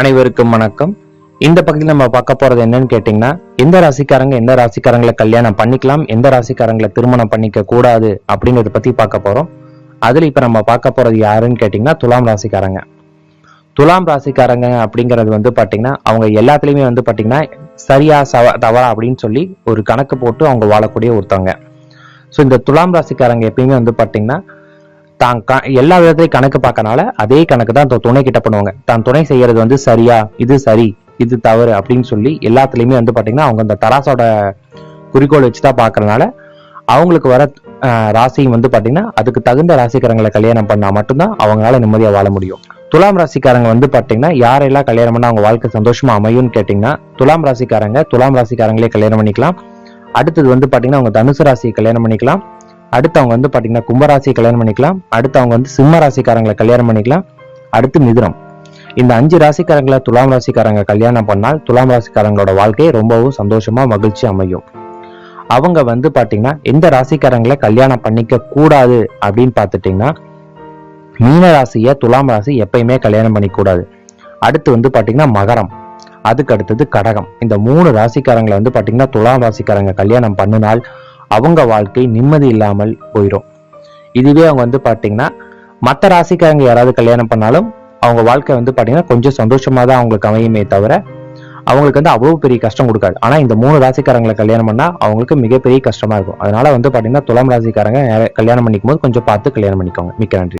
அனைவருக்கும் வணக்கம். இந்த பகுதியில் நம்ம பார்க்க போறது என்னன்னு கேட்டீங்கன்னா எந்த ராசிக்காரங்க எந்த ராசிக்காரங்களை கல்யாணம் பண்ணிக்கலாம் எந்த ராசிக்காரங்களை திருமணம் பண்ணிக்க கூடாது அப்படிங்கறத பத்தி பார்க்க போறோம். அதுல இப்ப நம்ம பார்க்க போறது யாருன்னு கேட்டீங்கன்னா துலாம் ராசிக்காரங்க. துலாம் ராசிக்காரங்க அப்படிங்கிறது வந்து பாத்தீங்கன்னா அவங்க எல்லாத்துலயுமே வந்து பாத்தீங்கன்னா சரியா சவ தவறா அப்படின்னு சொல்லி ஒரு கணக்கு போட்டு அவங்க வாழக்கூடிய ஒருத்தவங்க. ஸோ இந்த துலாம் ராசிக்காரங்க எப்பயுமே வந்து பாத்தீங்கன்னா தான் க எல்லா விதத்திலையும் கணக்கு பார்க்கறனால அதே கணக்கு தான் துணை கிட்ட பண்ணுவாங்க. தான் துணை செய்யறது வந்து சரியா இது சரி இது தவறு அப்படின்னு சொல்லி எல்லாத்துலயுமே வந்து பாத்தீங்கன்னா அவங்க அந்த தராசோட குறிக்கோள் வச்சு தான் பார்க்கறனால அவங்களுக்கு வர ராசியும் வந்து பாத்தீங்கன்னா அதுக்கு தகுந்த ராசிக்காரங்களை கல்யாணம் பண்ணா மட்டும்தான் அவங்களால நிம்மதியா வாழ முடியும். துலாம் ராசிக்காரங்க வந்து பாத்தீங்கன்னா யாரெல்லாம் கல்யாணம் பண்ணா அவங்க வாழ்க்கை சந்தோஷமா அமையும்னு கேட்டீங்கன்னா துலாம் ராசிக்காரங்க துலாம் ராசிக்காரங்களே கல்யாணம் பண்ணிக்கலாம். அடுத்தது வந்து பாத்தீங்கன்னா அவங்க தனுசு ராசியை கல்யாணம் பண்ணிக்கலாம். அடுத்து அவங்க வந்து பார்த்தீங்கன்னா கும்பராசியை கல்யாணம் பண்ணிக்கலாம். அடுத்தவங்க வந்து சிம்ம ராசிக்காரங்களை கல்யாணம் பண்ணிக்கலாம். அடுத்து மிதுனம். இந்த அஞ்சு ராசிக்காரங்களை துலாம் ராசிக்காரங்க கல்யாணம் பண்ணால் துலாம் ராசிக்காரங்களோட வாழ்க்கை ரொம்பவும் சந்தோஷமா மகிழ்ச்சி அமையும். அவங்க வந்து பார்த்தீங்கன்னா எந்த ராசிக்காரங்களை கல்யாணம் பண்ணிக்க கூடாது அப்படின்னு பார்த்துட்டீங்கன்னா மீன ராசியை துலாம் ராசி எப்பயுமே கல்யாணம் பண்ணிக்க கூடாது அடுத்து வந்து பார்த்தீங்கன்னா மகரம். அதுக்கு அடுத்தது கடகம். இந்த மூணு ராசிக்காரங்களை வந்து பார்த்தீங்கன்னா துலாம் ராசிக்காரங்க கல்யாணம் பண்ணினால் அவங்க வாழ்க்கை நிம்மதி இல்லாமல் போயிடும் இதுவே அவங்க வந்து பார்த்தீங்கன்னா மற்ற ராசிக்காரங்க யாராவது கல்யாணம் பண்ணாலும் அவங்க வாழ்க்கை வந்து பார்த்தீங்கன்னா கொஞ்சம் சந்தோஷமாக தான் அவங்களுக்கு அமையுமே தவிர அவங்களுக்கு வந்து அவ்வளோ பெரிய கஷ்டம் கொடுக்காது. ஆனால் இந்த மூணு ராசிக்காரங்களை கல்யாணம் பண்ணால் அவங்களுக்கு மிகப்பெரிய கஷ்டமாக இருக்கும். அதனால வந்து பார்த்தீங்கன்னா துலாம் ராசிக்காரங்க கல்யாணம் பண்ணிக்கும் போது கொஞ்சம் பார்த்து கல்யாணம் பண்ணிக்கோங்க. மிக்க நன்றி.